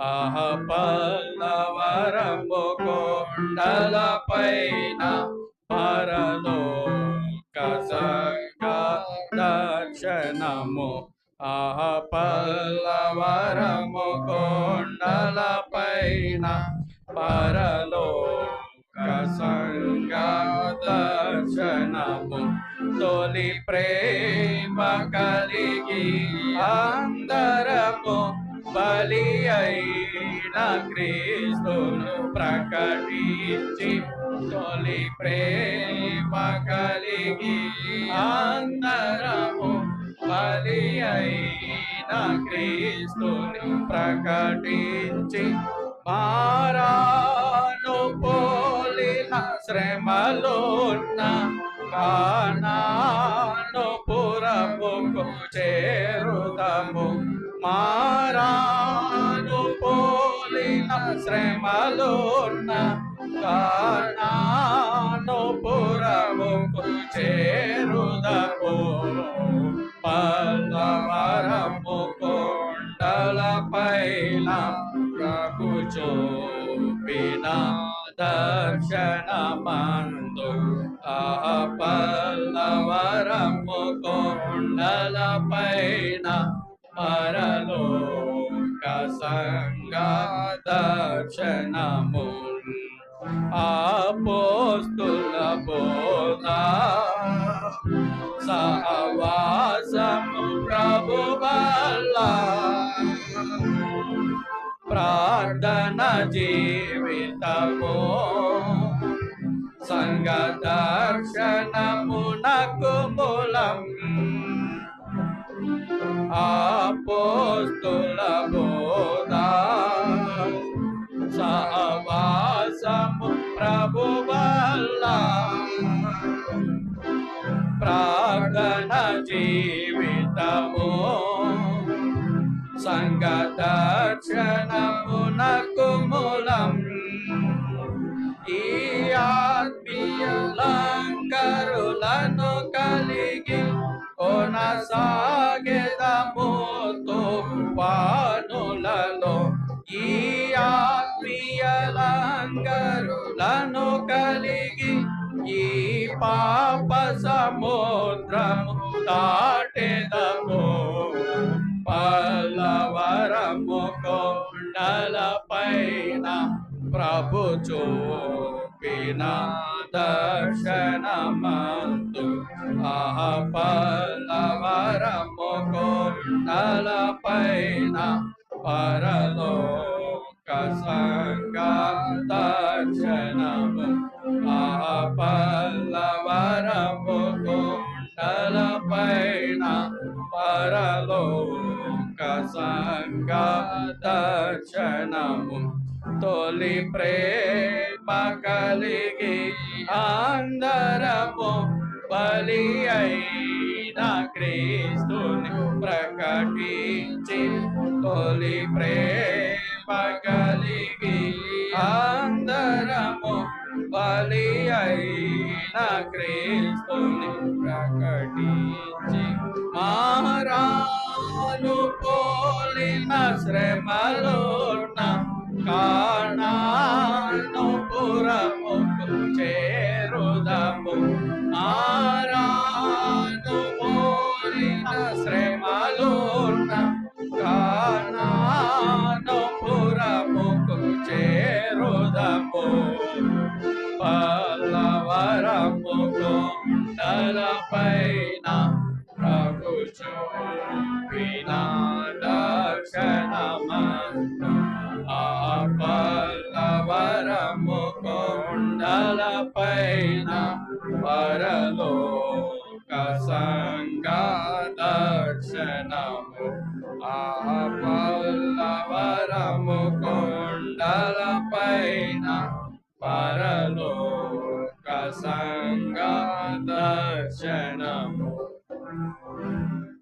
ఆహ పల్లవరము కొండల పైన పరలోక దర్శనము. ఆహ పల్లవరము కొండల పైన పరలోక సంగ దర్శనము. తొలి ప్రేమ కలిగి అందరము బలి అయిన క్రీస్తును ప్రకటించి తొలి ప్రేమ కలిగి అందరము బలి అయిన క్రీస్తును ప్రకటించి మారాను పోలిన శ్రమలోన్న కానా పోలిన శ్రమలోన్న కానాను చేరుదము పల్లవరము కొండల పైన ప్రభు చూపిన దర్శనమందు. ఆ పల్లవరము కొండల పైన సంగ దర్శనము ఆపోస్తుల బోధా సహవాసము ప్రభు ప్రార్థన జీవితము. సంగ దర్శనమునకు మూలం సంగ దర్శనమునకు మూలం ఈ ఆత్మీయ కలిగి కొనసాగెదము తుఫానులలో ఈ ఆత్మీయ కలిగి ఈ పాప సముద్రము దాటెదము కొండల పైన ప్రభు చూపిన దర్శనమందు ఆహ పల్లవరము పైన పరలోక సంగ దర్శనము ఆహ పల్లవరము పైన పరలోక సంగ తొలి ప్రేమ కలిగి అందరము బలి అయిన క్రీస్తుని ప్రకటించి తొలి ప్రేమ కలిగి అందరము బలి అయిన క్రీస్తుని ప్రకటించి శ్రమలోన కానాను పురముకు చేరుదము. మారాను పోలిన శ్రమలోన కానాను పురముకు చేరుదము. పల్లవరము నలపై ఆ పల్లవరము కొండల పైన పరలోక సంగ